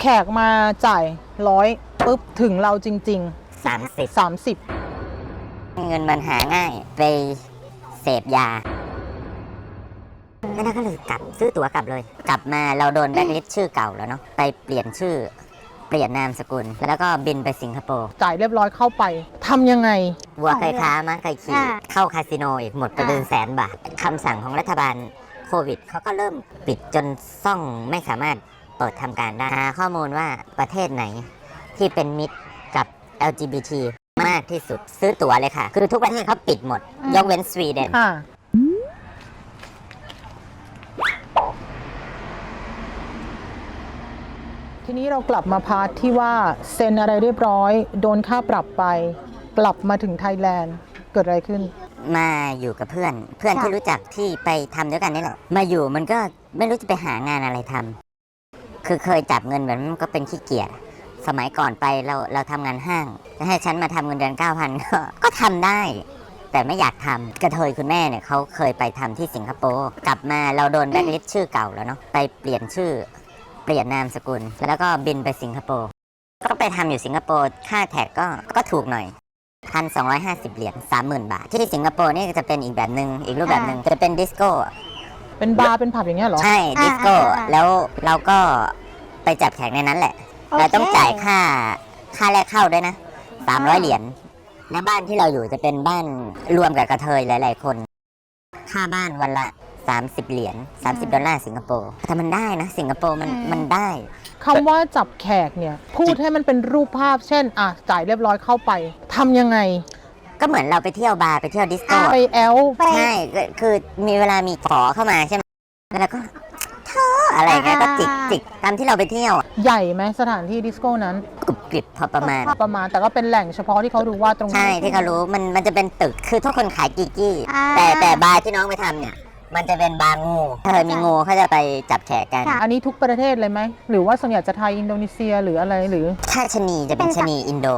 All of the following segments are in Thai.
แขกมาจ่ายร้อยปุ๊บถึงเราจริง สามสิบๆ 30 เงินมันหาง่ายไปเสพยาแล้วเราก็เลยกลับซื้อตั๋วกลับเลย กลับมาเราโดนแบล็คลิสต์ชื่อเก่าแล้วเนาะไปเปลี่ยนชื่อ เปลี่ยนนามสกุล แล้วก็บินไปสิงคโปร์จ่ายเรียบร้อยเข้าไปทำยังไง วัวเคยค้าม้าเคยขี่อ่า เข้าคาสิโนอีกหมดไปอ่าเป็นแสนบาทคำสั่งของรัฐบาลโควิดเขาก็เริ่มปิดจนซ่องไม่สามารถ เปิดทำการได้หาข้อมูลว่าประเทศไหน ที่เป็นมิตรกับ LGBT มากที่สุดซื้อตั๋วเลยค่ะ คือทุกประเทศเขาปิดหมดยกเว้นสวีเดนอ่าทีนี้เรากลับมาพาร์ทที่ว่าเซ็นอะไรเรียบร้อย โดนค่าปรับไป กลับมาถึงไทยแลนด์เกิดอะไรขึ้น มาอยู่กับเพื่อน เพื่อนค่ะที่รู้จักที่ไปทำด้วยกันนี่แหละมาอยู่มันก็ไม่รู้จะไปหางานอะไรทำ คือเคยจับเงินแบบนั้นมันก็เป็นขี้เกียจสมัยก่อนไปเราเราทำงานห้างจะให้ฉันมาทำเงินเดือนเก้าพันก็ก็ทำได้ แต่ไม่อยากทำกระเทยคุณแม่เนี่ยเขาเคยไปทำที่สิงคโปร์กลับมาเราโดนแบล็คลิสต์ชื่อเก่าแล้วเนาะไปเปลี่ยนชื่อ เปลี่ยนนามสกุล แล้วก็บินไปสิงคโปร์ก็ไปทำอยู่สิงคโปร์ค่าแท็กก็ก็ถูกหน่อยพันสองร้อยห้าสิบเหรียญสามหมื่นบาท ที่สิงคโปร์นี่จะเป็นอีกแบบหนึ่งอีกรูปแบบหนึ่งจะเป็นดิสโก้ เป็นบาร์เป็นผับอย่างเงี้ยเหรอ ใช่ดิสโก้อ่าอ่าอ่า แล้วเราก็ไปจับแขกในนั้นแหละเราต้องจ่ายค่าค่าแรกเข้าด้วยนะสามร้อยเหรียญแล้วบ้านที่เราอยู่จะเป็นบ้านรวมกับกระเทยหลาย ๆ คน ค่าบ้านวันละ 30 เหรียญ30 ดอลลาร์สิงคโปร์แต่มันได้นะ สิงคโปร์มันมันได้ คำว่าจับแขกเนี่ย พูดให้มันเป็นรูปภาพเช่น อะจ่ายเรียบร้อยเข้าไปทำยังไง ก็เหมือนเราไปเที่ยวบาร์ไปเที่ยวดิสโก้ไปแอลไปใช่ก็คือมีเวลามีขอเข้ามาใช่ไหมแล้วก็เธออะไรเงี้ยก็จิกจิกตามที่เราไปเที่ยวใหญ่ไหมสถานที่ดิสโก้นั้น กรุบกริบพอประมาณ ประมาณแต่ก็เป็นแหล่งเฉพาะที่เขาดูว่าตรงใช่นี้ที่เขารู้มันมันจะเป็นตึกคือทุกคนขายกีกี้ อ่า แต่แต่บาร์ที่น้องไปทำเนี่ย มันจะเป็นบาร์งูถ้าเคยมีงูเขาจะไปจับแขกกันค่ะอันนี้ทุกประเทศเลยไหม หรือว่าส่วนใหญ่จะไทยอินโดนีเซียหรืออะไรหรือ ถ้าชะนีจะเป็นเป็นชะนีอินโด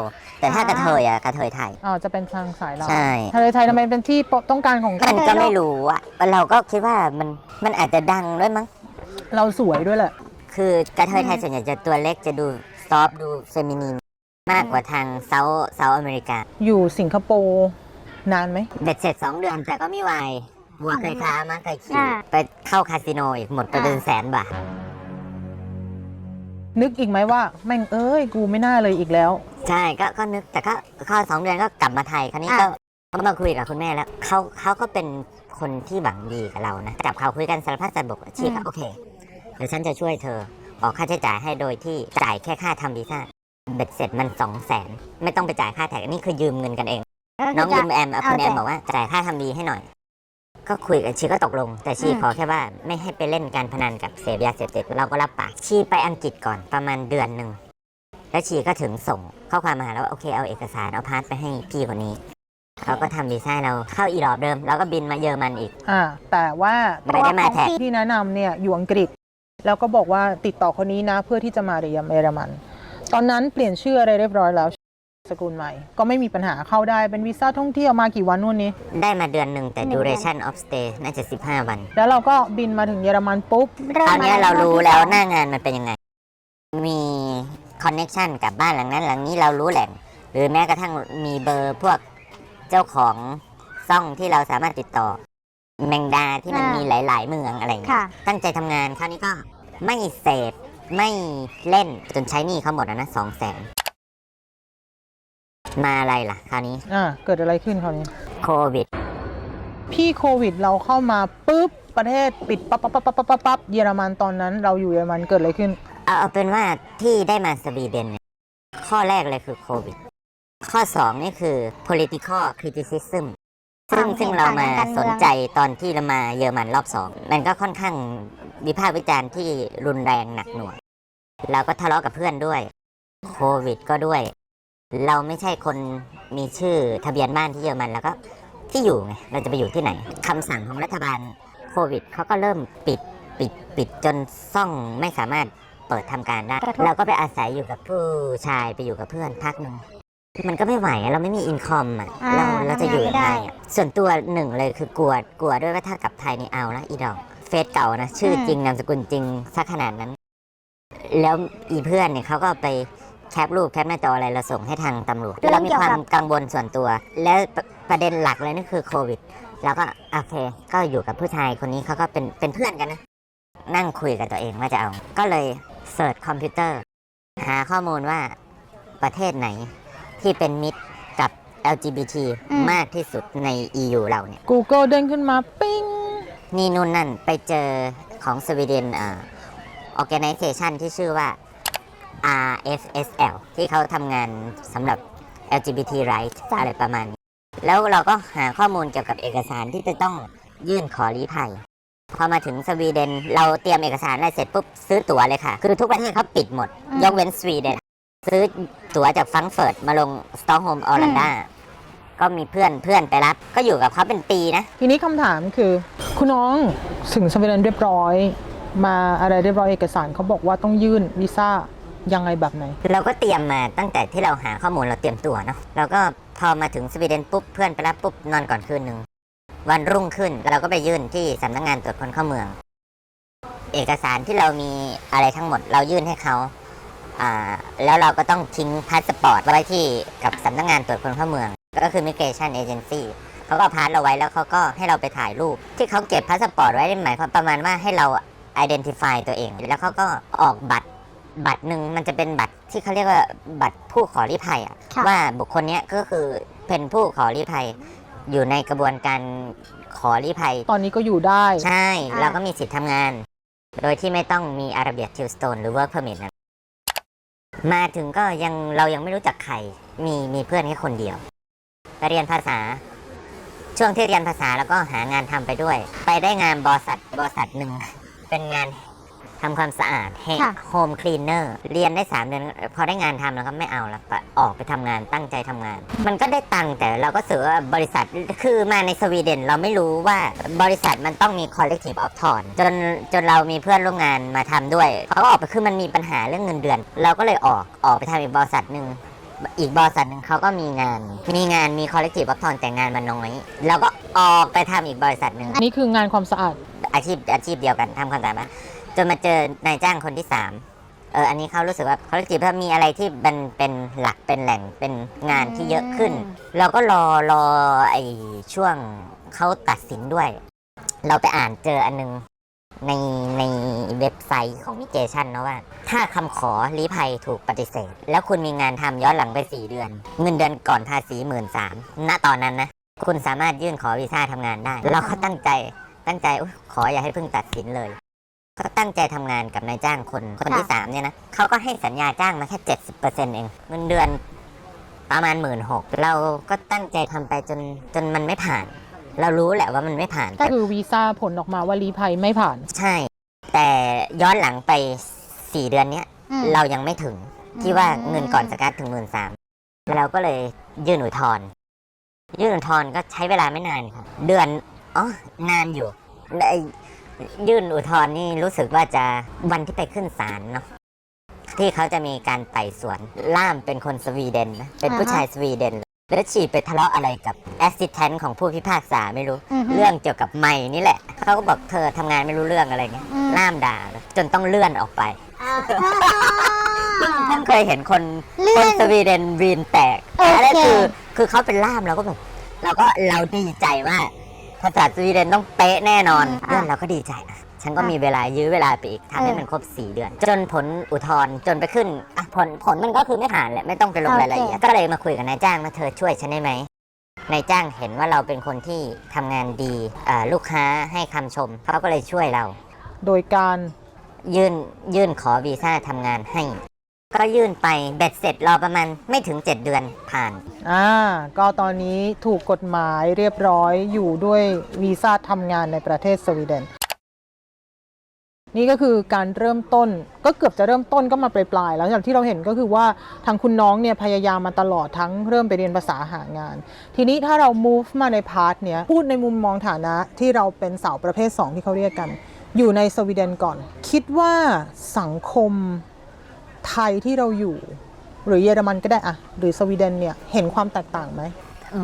แต่ถ้ากระเทยอะกระเทยไทยอ่าจะเป็นทางสายเราใช่ ทะเลไทยทำไมเป็นที่ต้องการของก็คนก็ไม่รู้อะเราก็คิดว่ามันมันอาจจะดังด้วยมั้ง เราสวยด้วยแหละ คือกระเทยไทยส่วนใหญ่จะตัวเล็กจะดูซอฟต์ดูเฟมินีนมากกว่าทางเซาท์เซาท์อเมริกา อยู่สิงคโปร์นานไหมเบ็ดเสร็จสองเดือนแต่ก็ไม่วายวัวเคยค้าม้าเคยขี่อ่าไปเข้าคาสิโนอีกหมดไปเป็นแสนบาท นึกอีกไหมว่าแม่งเอ้ยกูไม่น่าเลยอีกแล้ว ใช่ก็ก็นึกแต่ก็เข้าสองเดือนก็กลับมาไทยคราวนี้ก็ก็มาคุยกับคุณแม่แล้วเขาเขาก็เป็นคนที่หวังดีกับเรานะจับเขาคุยกันสารพัดสารบกชีก็โอเคเดี๋ยวฉันจะช่วยเธอออกค่าใช้จ่ายให้โดยที่จ่ายแค่ค่าทำวีซ่าเบ็ดเสร็จมันสองแสนไม่ต้องไปจ่ายค่าแท็กนี่คือยืมเงินกันเอง น้องยืมแอมเอาคุณแอมบอกว่าจ่ายค่าทำวีให้หน่อย ก็คุยกันชีก็ตกลง แต่ชีอืมขอแค่ว่าไม่ให้ไปเล่นการพนันกับเสพยาเสพติดเราก็รับปากชีไปอังกฤษก่อนประมาณเดือนหนึ่งแล้วชีก็ถึงส่งข้อความมาหาแล้วว่าโอเคเอาเอกสารเอาพาสไปให้พี่คนนี้เขาก็ทำวีซ่าเราเข้าอีรอบเดิม แล้วก็บินมาเยอรมันอีก อ่า แต่ว่าไม่ได้มาแท็กที่แนะนำเนี่ยอยู่อังกฤษ แล้วก็บอกว่าติดต่อคนนี้นะเพื่อที่จะมาเรียนเยอรมัน ตอนนั้นเปลี่ยนชื่ออะไรเรียบร้อยแล้ว สกุลใหม่ ก็ไม่มีปัญหาเข้าได้เป็นวีซ่าท่องเที่ยวมากี่วันนู่นนี้ ได้มาเดือนหนึ่งแต่หนึ่งเดือน duration of stay น่าจะ 15 วัน แล้วเราก็บินมาถึงเยอรมันปุ๊บ คราวเนี้ยเรารู้แล้วหน้างานมันเป็นยังไง มีคอนเน็ชันกับบ้านหลังนั้นหลังนี้เรารู้แหล่ง หรือแม้กระทั่งมีเบอร์พวกเจ้าของซ่องที่เราสามารถติดต่อ แมงดาที่มันอ่ามีมีหลาย ๆ เมืองอะไรอย่างเงี้ยค่ะตั้งใจทำงานคราวนี้ก็ไม่เสพไม่เล่นจนใช้หนี้เขาหมดแล้วนะสองแสน มาอะไรล่ะคราวนี้ อ่าเกิดอะไรขึ้นคราวนี้ โควิด พี่โควิดเราเข้ามาปุ๊บประเทศปิดปั๊บปั๊บปั๊บปั๊บปั๊บปั๊บเยอรมันตอนนั้นเราอยู่เยอรมันเกิดอะไรขึ้น เอาเอาเป็นว่าที่ได้มาสวีเดนเนี่ยข้อแรกเลยคือโควิด ข้อสองนี่คือ political criticism ซึ่งความเห็นซึ่งเรามาต่างทางการเมืองสนใจตอนที่เรามาเยอรมันรอบสองมันก็ค่อนข้างวิพากษ์วิจารณ์ที่รุนแรงหนักหน่วงเราก็ทะเลาะกับเพื่อนด้วย โควิดก็ด้วย เราไม่ใช่คนมีชื่อทะเบียนบ้านที่เยอรมันแล้วก็ที่อยู่ไงเราจะไปอยู่ที่ไหนคำสั่งของรัฐบาลโควิดเขาก็เริ่มปิดปิดปิดจนซ่องไม่สามารถเปิดทำการได้กระทบเราก็ไปอาศัยอยู่กับผู้ชายไปอยู่กับเพื่อนพักหนึ่งมันก็ไม่ไหวอะเราไม่มีอินคอมอะอ่าเราเราจะอยู่ยังไงทำงานไม่ได้อะส่วนตัวหนึ่งเลยคือกลัวกลัวด้วยว่าถ้ากลับไทยนี่เอาละอีดอกเฟซเก่านะชื่ออมจริงนามสกุลจริงสักขนาดนั้น แล้วอีเพื่อนเนี่ยเขาก็ไป แคปรูปแคปหน้าจออะไรเราส่งให้ทางตำรวจเรื่องเรามีเกี่ยวควากัมบกังวลส่วนตัว แล้วประประเด็นหลักเลยนั่นคือโควิด แล้วก็โอเค ก็อยู่กับผู้ชายคนนี้เขาก็เป็นเป็นเพื่อนกันนะ นั่งคุยกับตัวเองว่าจะเอา ก็เลยเสิร์ชคอมพิวเตอร์ หาข้อมูลว่าประเทศไหนที่เป็นมิตรกับ LGBT อืมมากที่สุดใน EU เราเนี่ย Google เด้งขึ้นมาปิ้งนี่นู่นนั่นไปเจอของสวีเดนอ่า organization ที่ชื่อว่า RFSL ที่เขาทำงานสำหรับ LGBT rights อะไรประมาณนี้ แล้วเราก็หาข้อมูลเกี่ยวกับเอกสารที่จะต้องยื่นขอลี้ภัย พอมาถึงสวีเดน เราเตรียมเอกสารอะไรเสร็จปุ๊บซื้อตั๋วเลยค่ะ คือทุกประเทศเขาปิดหมดมยกเว้นสวีเดน ซื้อตั๋วจากฟังเฟิร์ตมาลงสตอกโฮล์มออร์แลนดาก็มีเพื่อนเพื่อนไปรับ ก็อยู่กับเขาเป็นปีนะ ทีนี้คำถามคือ คุณน้องถึงสวีเดนเรียบร้อย มาอะไรเรียบร้อยเอกสารเขาบอกว่าต้องยื่นวีซ่า ยังไงแบบไหน เราก็เตรียมมาตั้งแต่ที่เราหาข้อมูลเราเตรียมตัวเนาะเราก็พอมาถึงสวีเดนปุ๊บเพื่อนไปรับปุ๊บนอนก่อนคืนหนึ่งวันรุ่งขึ้นเราก็ไปยื่นที่สำนักงานตรวจคนเข้าเมือง เอกสารที่เรามีอะไรทั้งหมดเรายื่นให้เขาอ่าแล้วเราก็ต้องทิ้งพาสปอร์ตไว้ที่กับสำนักงานตรวจคนเข้าเมือง ก็คือ Migration Agency เขาก็พาสเราไว้แล้วเขาก็ให้เราไปถ่ายรูป ที่เขาเก็บพาสปอร์ตไว้หมายความประมาณว่าให้เรา identify ตัวเอง แล้วเขาก็ออกบัตร บัตรหนึ่งมันจะเป็นบัตรที่เขาเรียกว่าบัตรผู้ขอลี้ภัยอะค่ะ ว่าบุคคลเนี้ยก็คือเป็นผู้ขอลี้ภัย อยู่ในกระบวนการขอลี้ภัย ตอนนี้ก็อยู่ได้ ใช่ อ่า เราก็มีสิทธิ์ทำงาน โดยที่ไม่ต้องมีอาราเบียทิวสโตนหรือ work permit นะมาถึงก็ยังเรายังไม่รู้จักใครมีมีเพื่อนแค่คนเดียวไปเรียนภาษา ช่วงที่เรียนภาษาแล้วก็หางานทำไปด้วย ไปได้งานบริษัทบริษัทหนึ่ง เป็นงาน ทำความสะอาดค่ะ โฮมคลีนเนอร์เรียนได้ 3 เดือน พอได้งานทำแล้วก็ไม่เอาแล้วออกไปทำงานตั้งใจทำงาน มันก็ได้ตังค์แต่เราก็เสือว่าบริษัทคือมาในสวีเดนเราไม่รู้ว่าบริษัทมันต้องมี collective of t o n จนจนเรามีเพื่อนร่วมงานมาทำด้วยเขาก็ออกไปคือมันมีปัญหาเรื่องเงินเดือน เราก็เลยออกออกไปทำอีกบริษัทหนึ่ง อีกบริษัทหนึ่งเขาก็มีงาน มีงานมี collective of t o n แต่งานมันน้อยเราก็ออกไปทำอีกบริษัทหนึ่ง อันนี้คืองานความสะอาด อาชีพอาชีพเดียวกันทำความสะอาดมา จนมาเจอนายจ้างคนที่สามเอออันนี้เขารู้สึกว่าเขาจีบถ้ามีอะไรที่มันเป็นหลักเป็นแหล่งเป็นงานที่เยอะขึ้น เราก็รอรอไอ้ช่วงเขาตัดสินด้วย เราไปอ่านเจออันนึงในในเว็บไซต์ของมิเกชันนะว่า ถ้าคำขอลี้ภัยถูกปฏิเสธ แล้วคุณมีงานทำย้อนหลังไป 4 เดือน เงินเดือนก่อนภาษีหมื่นสามณตอนนั้นนะ คุณสามารถยื่นขอวีซ่าทำงานได้ เราก็ตั้งใจตั้งใจอุ๊ยขออย่าให้เพิ่งตัดสินเลย ก็ตั้งใจทำงานกับนายจ้างคนคนที่สามเนี่ยนะเขาก็ให้สัญญาจ้างมาแค่เจ็ดสิบเปอร์เซ็นต์เองเงินเดือนประมาณหมื่นหกเราก็ตั้งใจทำไปจนจนมันไม่ผ่าน เรารู้แหละว่ามันไม่ผ่านก็คือวีซ่าผลออกมาว่ารีภัยไม่ผ่าน ใช่ แต่ย้อนหลังไปสี่เดือนเนี้ยอืมเรายังไม่ถึงที่ว่าเงินก่อนสกัดถึงหมื่นสามเราก็เลยยื่นอุทธรณ์ยื่นอุทธรณ์ก็ใช้เวลาไม่นานครับเดือนอ๋อนานอยู่และไอ้ ยื่นอุทธรณ์นี่รู้สึกว่าจะวันที่ไปขึ้นศาลเนาะที่เขาจะมีการไต่สวนล่ามเป็นคนสวีเดนนะเป็นผู้อ่าฮะชายสวีเดน แล้วฉีดไปทะเลาะอะไรกับแอสซิสแตนต์ของผู้พิพากษาไม่รู้อือฮึเรื่องเกี่ยวกับไม่นี่แหละ เขาก็บอกเธอทำงานไม่รู้เรื่องอะไรเงี้ยอืมล่ามด่าจนต้องเลื่อนออกไปท่านเคยเห็นคนเลื่คอนนสวีเดนวีนแตกโอเคอันนั้นคือคือเขาเป็นล่ามเราก็แบบเราก็เราดีใจว่า ภาษาสวีเดนต้องเป๊ะแน่นอนเพื่อนเราก็ดีใจอะฉันก็มีเวลายื้อเวลาไปอีกทำให้มันครบสี่เดือน จนผลอุทธรณ์จนไปขึ้นอะผลผลมันก็คือไม่ผ่านแหละไม่ต้องไปลงรายละเอียดก็เลยมาคุยกับนายจ้างว่าเธอช่วยฉันได้ไหมนายจ้างเห็นว่าเราเป็นคนที่ทำงานดีอ่าลูกค้าให้คำชมเขาก็เลยช่วยเรา โดยการยื่นยื่นขอวีซ่าทำงานให้ ก็ยื่นไปเบ็ดเสร็จรอประมาณไม่ถึง 7 เดือนผ่าน อ่าก็ตอนนี้ถูกกฎหมายเรียบร้อยอยู่ด้วยวีซ่าทำงานในประเทศสวีเดน นี่ก็คือการเริ่มต้นก็เกือบจะเริ่มต้นก็มาปลายๆแล้วอย่างที่เราเห็นก็คือว่าทางคุณน้องเนี่ยพยายามมาตลอดทั้งเริ่มไปเรียนภาษาหางาน ทีนี้ถ้าเรา move มาในพาร์ทเนี้ยพูดในมุมมองฐานะที่เราเป็นสาวประเภท 2 ที่เขาเรียกกัน อยู่ในสวีเดนก่อน คิดว่าสังคม ไทยที่เราอยู่ หรือเยอรมันก็ได้อะหรือสวีเดนเนี่ยเห็นความแตกต่างไหม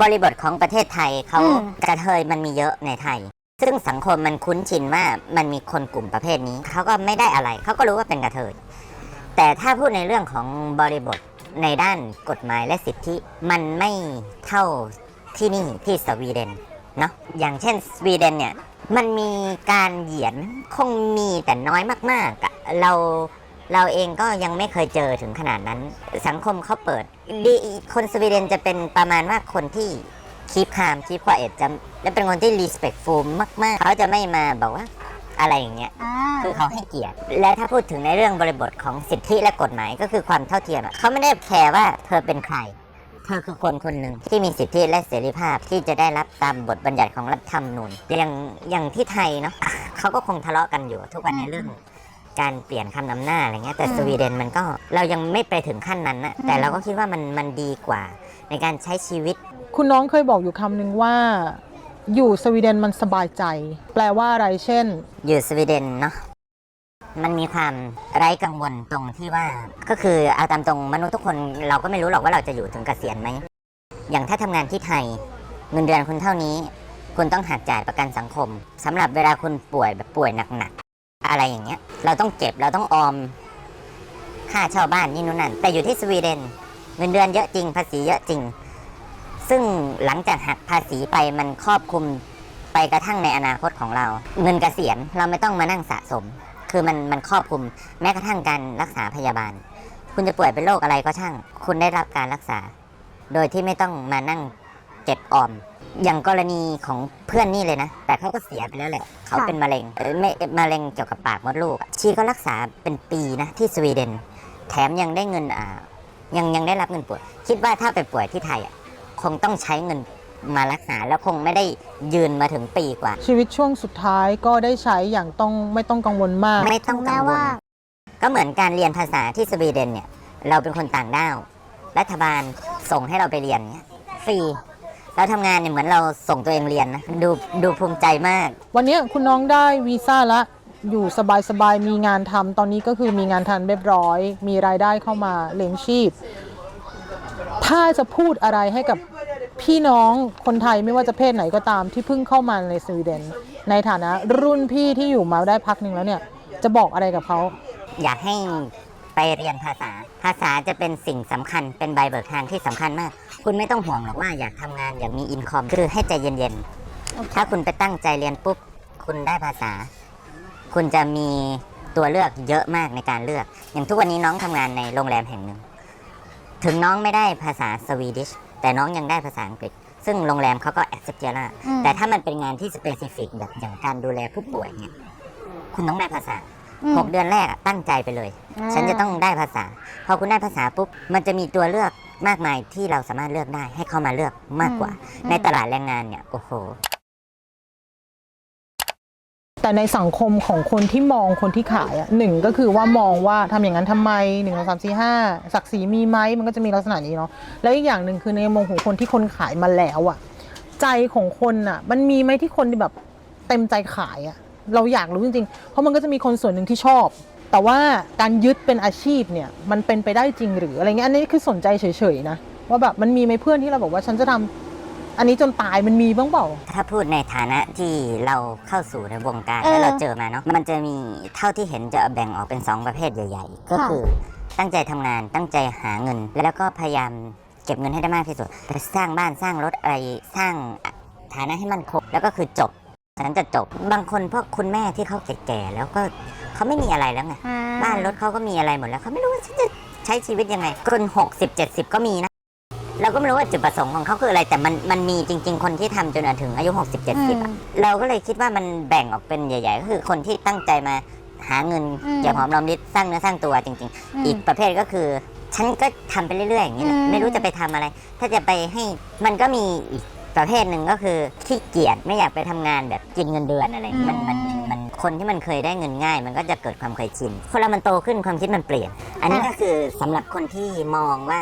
บริบทของประเทศไทยเขาอืมกระเทยมันมีเยอะในไทย ซึ่งสังคมมันคุ้นชินว่ามันมีคนกลุ่มประเภทนี้เขาก็ไม่ได้อะไรเขาก็รู้ว่าเป็นกระเทยแต่ถ้าพูดในเรื่องของบริบทในด้านกฎหมายและสิทธิมันไม่เท่าที่นี่ที่สวีเดนเนาะอย่างเช่นสวีเดนเนี่ยมันมีการเหยียดคงมีแต่น้อยมากๆอะเรา เราเองก็ยังไม่เคยเจอถึงขนาดนั้น สังคมเขาเปิดดีคนสวีเดนจะเป็นประมาณว่าคนที่คีปคามคีปควาเอตจะและเป็นคนที่ respectful มาก ๆ เขาจะไม่มาบอกว่าอะไรอย่างเงี้ยอ่าคือเขาให้เกียรติ และถ้าพูดถึงในเรื่องบริบทของสิทธิและกฎหมายก็คือความเท่าเทียมอะเขาไม่ได้แคร์ว่าเธอเป็นใคร เธอคือคนคนหนึ่งที่มีสิทธิและเสรีภาพที่จะได้รับตามบทบัญญัติของรัฐธรรมนูญอย่างอย่างที่ไทยเนาะเขาก็คงทะเลาะกันอยู่ทุกวันในเรื่อง การเปลี่ยนคำนำหน้าอะไรเงี้ยแต่อืมสวีเดนมันก็เรายังไม่ไปถึงขั้นนั้นนะแต่เราก็คิดว่ามันมันดีกว่า ในการใช้ชีวิต คุณน้องเคยบอกอยู่คำหนึ่งว่า อยู่สวีเดนมันสบายใจ แปลว่าอะไรเช่น อยู่สวีเดนเนาะมันมีความไร้กังวลตรงที่ว่า ก็คือเอาตามตรงมนุษย์ทุกคนเราก็ไม่รู้หรอกว่าเราจะอยู่ถึงเกษียณไหมอย่างถ้าทำงานที่ไทย เงินเดือนคุณเท่านี้ คุณต้องหักจ่ายประกันสังคมสำหรับเวลาคุณป่วยแบบป่วยหนักๆ อะไรอย่างเงี้ย เราต้องเก็บเราต้องออม ค่าเช่าบ้านนี่นู่นนั่น แต่อยู่ที่สวีเดนเงินเดือนเยอะจริงภาษีเยอะจริง ซึ่งหลังจากหักภาษีไปมันครอบคลุมไปกระทั่งในอนาคตของเรา เงินกเกษียณเราไม่ต้องมานั่งสะสม คือมันมันครอบคลุมแม้กระทั่งการรักษาพยาบาล คุณจะป่วยเป็นโรคอะไรก็ช่าง คุณได้รับการรักษา โดยที่ไม่ต้องมานั่งเก็บออม อย่างกรณีของเพื่อนนี่เลยนะ แต่เขาก็เสียไปแล้วแหละ เขาเป็นมะเร็งเอ่อไม่มะเร็งเกี่ยวกับปากมดลูกอะชีก็รักษาเป็นปีนะที่สวีเดน แถมยังได้เงินอ่ายังยังได้รับเงินป่วย คิดว่าถ้าไปป่วยที่ไทยอะคงต้องใช้เงินมารักษาแล้วคงไม่ได้ยืนมาถึงปีกว่า ชีวิตช่วงสุดท้ายก็ได้ใช้อย่างต้องไม่ต้องกังวลมาก ไม่ต้องกังวลก็เหมือนการเรียนภาษาที่สวีเดนเนี่ย เราเป็นคนต่างด้าว รัฐบาลส่งให้เราไปเรียนเนี่ยฟรี เราทำงานเนี่ยเหมือนเราส่งตัวเองเรียนนะดูดูภูมิใจมาก วันนี้คุณน้องได้วีซ่าละอยู่สบายๆมีงานทำตอนนี้ก็คือมีงานทำเรียบร้อย มีรายได้เข้ามาเลี้ยงชีพ ถ้าจะพูดอะไรให้กับพี่น้องคนไทยไม่ว่าจะเพศไหนก็ตามที่เพิ่งเข้ามาในสวีเดน ในฐานะรุ่นพี่ที่อยู่มาได้พักหนึ่งแล้วเนี่ย จะบอกอะไรกับเขา อยากให้ไปเรียนภาษาภาษาจะเป็นสิ่งสำคัญเป็นใบเบิกทางที่สำคัญมาก คุณไม่ต้องห่วงหรอกว่าอยากทำงานอยากมีอินคอมคือให้ใจเย็นๆ ถ้าคุณไปตั้งใจเรียนปุ๊บ คุณได้ภาษา คุณจะมีตัวเลือกเยอะมากในการเลือก อย่างทุกวันนี้น้องทำงานในโรงแรมแห่งหนึ่ง ถึงน้องไม่ได้ภาษาสวีดิชแต่น้องยังได้ภาษาอังกฤษ ซึ่งโรงแรมเขาก็ accept เยอะละอืมแต่ถ้ามันเป็นงานที่สเปซิฟิกแบบอย่างการดูแลผู้ป่วยเนี่ยคุณต้องได้ภาษา อืม หกเดือนแรกอะตั้งใจไปเลย ฉันจะต้องได้ภาษา พอคุณได้ภาษาปุ๊บ มันจะมีตัวเลือกมากมายที่เราสามารถเลือกได้ ให้เข้ามาเลือกมากกว่า อืม ในตลาดแรงงานเนี่ย โอ้โห แต่ในสังคมของคนที่มองคนที่ขายอะหนึ่งก็คือว่ามองว่าทำอย่างนั้นทำไมหนึ่งสองสามสี่ห้าศักดิ์ศรีมีไหมมันก็จะมีลักษณะนี้เนาะแล้วอีกอย่างหนึ่งคือในมุมของคนที่คนขายมาแล้วอะ ใจของคนอะ มันมีไหมที่คนที่แบบเต็มใจขายอะ เราอยากรู้จริงๆ เพราะมันก็จะมีคนส่วนหนึ่งที่ชอบ แต่ว่าการยึดเป็นอาชีพเนี่ยมันเป็นไปได้จริงหรืออะไรเงี้ยอันนี้คือสนใจเฉยๆนะว่าแบบมันมีไหมเพื่อนที่เราบอกว่าฉันจะทำอันนี้จนตายมันมีบ้างเปล่า ถ้าพูดในฐานะที่เราเข้าสู่ในวงการเออแล้วเราเจอมาเนาะมันจะมีเท่าที่เห็นจะแบ่งออกเป็น 2 ประเภทใหญ่ ๆ ก็ค่ะคือตั้งใจทำงานตั้งใจหาเงิน แล้วก็พยายามเก็บเงินให้ได้มากที่สุดไปสร้างบ้านสร้างรถอะไรสร้างฐานะให้มันคงแล้วก็คือจบ ฉันจะจบบางคนพวกคุณแม่ที่เขาแก่ๆแล้วก็เขาไม่มีอะไรแล้วไงอ่บ้านรถเขาก็มีอะไรหมดแล้วเขาไม่รู้ว่าฉันจะใช้ชีวิตยังไงคนหกสิบเจ็ดสิบก็มีนะเราก็ไม่รู้ว่าจุดประสงค์ของเขาคืออะไร แต่มันมันมีจริง ๆ คนที่ทำจนถึงอายุหกสิบเจ็ดสิบอืมเราก็เลยคิดว่ามันแบ่งออกเป็นใหญ่ ๆ ก็คือคนที่ตั้งใจมาหาเงินอืมเก็บหอมรอมริบสร้างเนื้อสร้างตัวจริง ๆ อีกประเภทก็คือ ฉันก็ทำไปเรื่อยๆอย่างนี้แหละอืมไม่รู้จะไปทำอะไร ถ้าจะไปให้มันก็มีอีก ประเภทหนึ่งก็คือขี้เกียจไม่อยากไปทำงานแบบกินเงินเดือนอะไรมันมันมันคนที่มันเคยได้เงินง่าย มันก็จะเกิดความเคยชินคนเรามันโตขึ้นความคิดมันเปลี่ยน อันนี้ก็คือสำหรับคนที่มองว่า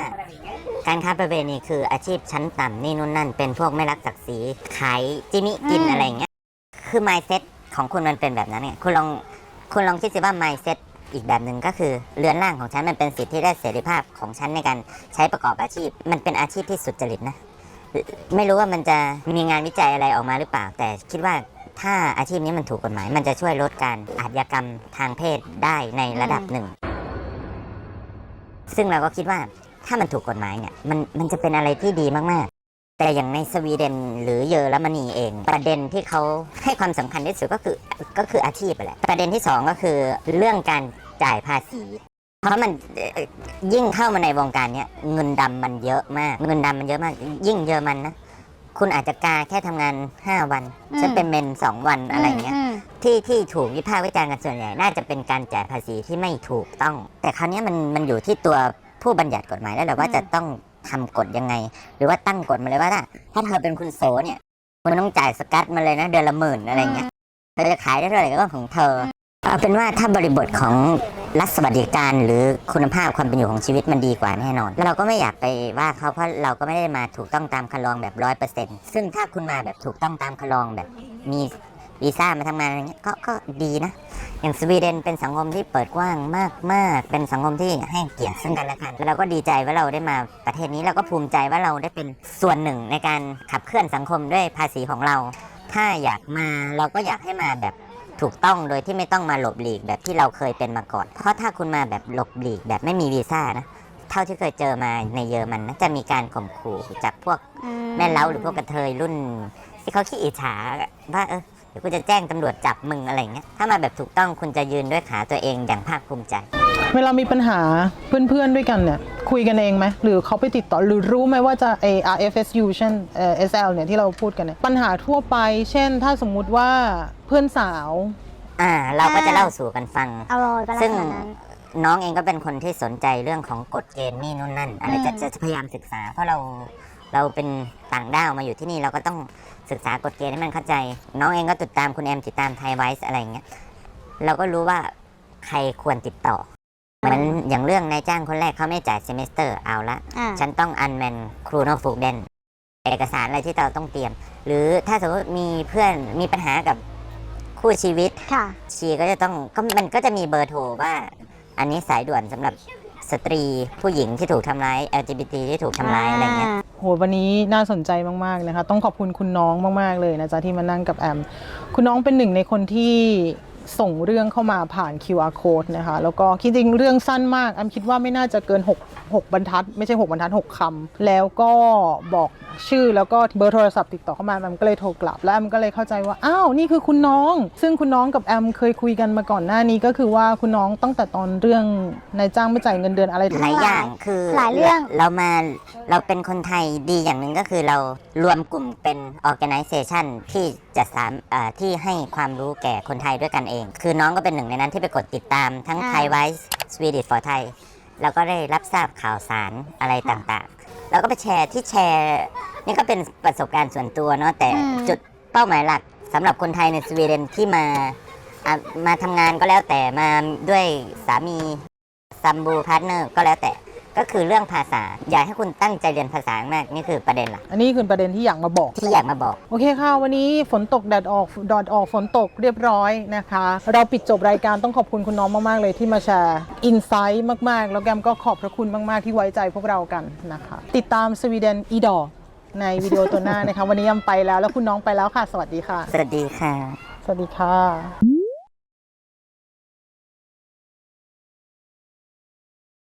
การค้าประเวณีคืออาชีพชั้นต่ำนี่นู่นนั่น เป็นพวกไม่รักศักดิ์ศรีขายจิมิกินอืมอะไรอย่างเงี้ยคือ mindset ของคุณมันเป็นแบบนั้นเนี่ยคุณลองคุณลองคิดสิว่า mindset อีกแบบหนึ่งก็คือเรือนร่างของฉันมันเป็นสิทธิและเสรีภาพของฉันในการใช้ประกอบอาชีพ มันเป็นอาชีพที่สุจริตนะ ไม่รู้ว่ามันจะมีงานวิจัยอะไรออกมาหรือเปล่า แต่คิดว่าถ้าอาชีพนี้มันถูกกฎหมาย มันจะช่วยลดการอาชญากรรมทางเพศได้ในระดับหนึ่ง ซึ่งเราก็คิดว่าถ้ามันถูกกฎหมายเนี่ยมันมันจะเป็นอะไรที่ดีมาก ๆ แต่อย่างในสวีเดนหรือเยอรมนีเอง ประเด็นที่เขาให้ความสำคัญที่สุดก็คือก็คืออาชีพไปแหละประเด็นที่สองก็คือเรื่องการจ่ายภาษี เพราะมันเอ่อยิ่งเข้ามาในวงการเนี้ยเงินดำมันเยอะมาก เงินดำมันเยอะมาก ยิ่งเยอรมันนะคุณอาจจะกาแค่ทำงาน 5 วันอืมฉันเป็นเมน 2 วันอะไรเงี้ยมที่ที่ถูกวิพากษ์วิจารณ์กันส่วนใหญ่ น่าจะเป็นการจ่ายภาษีที่ไม่ถูกต้อง แต่คราวเนี้ยมันมันอยู่ที่ตัวผู้บัญญัติกฎหมายแล้วแหละว่าอืมจะต้องทำกฎยังไง หรือว่าตั้งกฎมาเลยว่าถ้าถ้าเธอเป็นคุณโสเนี่ยคุณต้องจ่ายสกัดมาเลยนะเดือนละหมื่นอะไรเงี้ยเธอจะขายได้เท่าไหร่ก็เรื่องของเธอ เอาเป็นว่าถ้าบริบทของรัฐสวัสดิการหรือคุณภาพความเป็นอยู่ของชีวิตมันดีกว่าแน่นอน แล้วเราก็ไม่อยากไปว่าเขาเพราะเราก็ไม่ได้มาถูกต้องตามคันลองแบบร้อยเปอร์เซ็นต์ซึ่งถ้าคุณมาแบบถูกต้องตามคันลองแบบมีวีซ่ามาทำงานอะไรเงี้ยก็ก็ดีนะ อย่างสวีเดนเป็นสังคมที่เปิดกว้างมากมากๆเป็นสังคมที่ให้เกียรติซึ่งกันและกันแล้วเราก็ดีใจว่าเราได้มาประเทศนี้เราก็ภูมิใจว่าเราได้เป็นส่วนหนึ่งในการขับเคลื่อนสังคมด้วยภาษีของเรา ถ้าอยากมาเราก็อยากให้มาแบบ ถูกต้องโดยที่ไม่ต้องมาหลบหลีกแบบที่เราเคยเป็นมาก่อน เพราะถ้าคุณมาแบบหลบหลีกแบบไม่มีวีซ่านะ เท่าที่เคยเจอมาในเยอรมันนะจะมีการข่มขู่จากพวกอืแม่เล้าหรือพวกกระเทยรุ่น ที่เขาขี้อิจฉาว่าเออเดี๋ยวกูจะแจ้งตำรวจจับมึงอะไรเงี้ย ถ้ามาแบบถูกต้องคุณจะยืนด้วยขาตัวเองอย่างภาคภูมิใจ เวลามีปัญหาเพื่อนๆด้วยกันเนี่ย คุยกันเองไหมหรือเขาไปติดต่อหรือรู้ไหมว่าจะ A R F S U เช่นเอ่อ S L เนี่ยที่เราพูดกันเนี่ยปัญหาทั่วไป เช่น ถ้าสมมุติว่าเพื่อนสาว อ่า เราก็จะเล่าสู่กันฟัง เอาเลยไปลักซึ่งษณะนั้นน้องเองก็เป็นคนที่สนใจเรื่องของกฎเกณฑ์นี่นู่นนั่นอะไรอืมจะจะจะพยายามศึกษา เพราะเราเราเป็นต่างด้าวมาอยู่ที่นี่เราก็ต้องศึกษากฎเกณฑ์ให้มันเข้าใจ น้องเองก็ติดตามคุณแอมติดตามไทยไวส์อะไรอย่างเงี้ยเราก็รู้ว่าใครควรติดต่อ เหมือนอย่างเรื่องนายจ้างคนแรกเขาไม่จ่ายเซมิสเตอร์เอาละ อ่า ฉันต้องอันแมนครูโนฟูกเดนเอกสารอะไรที่เราต้องเตรียม หรือถ้าสมมติมีเพื่อนมีปัญหากับคู่ชีวิต ค่ะ ชีก็จะต้องก็มันก็จะมีเบอร์โทรว่า อันนี้สายด่วนสำหรับสตรีผู้หญิงที่ถูกทำร้าย LGBT ที่ถูกทำร้ายอะไรเงี้ย โหวันนี้น่าสนใจมากๆนะคะต้องขอบคุณคุณน้องมากๆเลยนะจ๊ะที่มานั่งกับแอม คุณน้องเป็นหนึ่งในคนที่ ส่งเรื่องเข้ามาผ่าน QR code นะคะ แล้วก็จริงๆเรื่องสั้นมากแอมคิดว่าไม่น่าจะเกิน 6 6 บรรทัด ไม่ใช่ 6 บรรทัด 6คำแล้วก็บอกชื่อแล้วก็เบอร์โทรศัพท์ติดต่อเข้ามาแอมก็เลยโทรกลับ แล้วแอมก็เลยเข้าใจว่า อ้าว นี่คือคุณน้อง ซึ่งคุณน้องกับแอมเคยคุยกันมาก่อนหน้านี้ก็คือว่าคุณน้องตั้งแต่ตอนเรื่องนายจ้างไม่จ่ายเงินเดือนอะไรหลายอย่างคือหลายเรื่องเรามาเราเป็นคนไทยดีอย่างหนึ่งก็คือเรารวมกลุ่มเป็น organization ที่จะสามเอ่อที่ให้ความรู้แก่คนไทยด้วยกันเองคือน้องก็เป็นหนึ่งในนั้นที่ไปกดติดตามทั้งอ่าไทยไวส์ Swedish for Thai แล้วก็ได้รับทราบข่าวสารอะไรต่างๆ แล้วก็ไปแชร์ที่แชร์ นี่ก็เป็นประสบการณ์ส่วนตัวเนาะแต่อืมจุดเป้าหมายหลักสำหรับคนไทยในสวีเดนที่มาอะมาทำงานก็แล้วแต่มาด้วยสามีซัมบูพาร์ทเนอร์ก็แล้วแต่ ก็คือเรื่องภาษา อยากให้คุณตั้งใจเรียนภาษามากนี่คือประเด็นหลักอันนี้คือประเด็นที่อยากมาบอก ที่อยากมาบอก โอเคค่ะ วันนี้ฝนตกแดดออกดอดออกฝนตกเรียบร้อยนะคะ เราปิดจบรายการต้องขอบคุณคุณน้องมาก ๆ เลยที่มาแชร์อินไซต์มาก ๆ แล้วแกมก็ขอบพระคุณมาก ๆ ที่ไว้ใจพวกเรากันนะคะ ติดตามสวีเดนอีดอในวิดีโอตัวหน้านะคะ วันนี้ยำไปแล้วแล้วคุณน้องไปแล้วค่ะ สวัสดีค่ะ สวัสดีค่ะ สวัสดีค่ะ